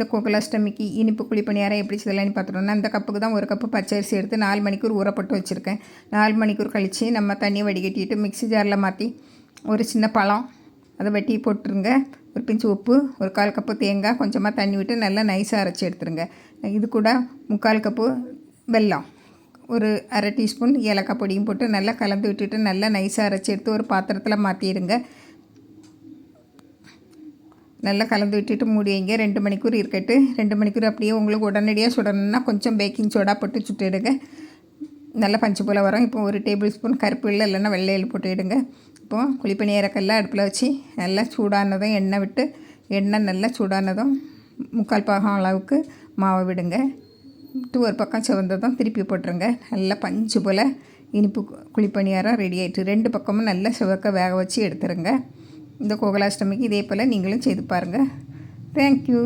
இந்த கோகுலாஷ்டமிக்கு இனிப்பு குழிப்பணியாரம் எப்படி செய்யலாம்னு பார்த்துட்டோம்னா இந்த கப்புக்கு தான் ஒரு கப்பு பச்சரிசி எடுத்து நாலு மணிக்கூர் ஊறப்பட்டு வச்சுருக்கேன். நாலு மணிக்கூர் கழித்து நம்ம தண்ணியை வடிகட்டிட்டு மிக்ஸி ஜாரில் மாற்றி ஒரு சின்ன பழம் அதை வெட்டி போட்டுருங்க. ஒரு பிஞ்சு உப்பு ஒரு கால் கப்பு தேங்காய் கொஞ்சமாக தண்ணி விட்டு நல்லா நைஸாக அரைச்சி எடுத்துருங்க. இது கூட முக்கால் கப்பு வெல்லம் ஒரு அரை டீஸ்பூன் ஏலக்காய் பொடியும் போட்டு நல்லா கலந்து விட்டுட்டு நல்லா நைஸாக அரைச்சி எடுத்து ஒரு பாத்திரத்தில் மாற்றிடுங்க நல்லா கலந்து விட்டுட்டு மூடி வைங்க. ரெண்டு மணிக்கூர் இருக்கட்டு. ரெண்டு மணிக்கூர் அப்படியே உங்களுக்கு உடனடியாக சுடணும்னா கொஞ்சம் பேக்கிங் சோடா போட்டு சுட்டுடுங்க நல்லா பஞ்சு போல் வரும். இப்போ ஒரு டேபிள் ஸ்பூன் கருப்பு இல்லை இல்லைன்னா வெள்ளையில் போட்டுவிடுங்க இப்போது இப்போ குழிப்பணியாரக்கெல்லாம் அடுப்பில் வச்சு நல்லா சூடானதும் எண்ணெய் விட்டு எண்ணெய் நல்லா சூடானதும் முக்கால் பாகம் அளவுக்கு மாவை விடுங்க. விட்டு ஒரு பக்கம் சிவந்ததும் திருப்பி போட்டுருங்க. நல்லா பஞ்சு போல் இனிப்பு குழிப்பணியாரம் ரெடி ஆயிட்டு ரெண்டு பக்கமும் நல்லா சிவக்க வேக வச்சு எடுத்துருங்க. இந்த கோகுலாஷ்டமிக்கு இதே போல் நீங்களும் செய்து பாருங்கள் தேங்க்யூ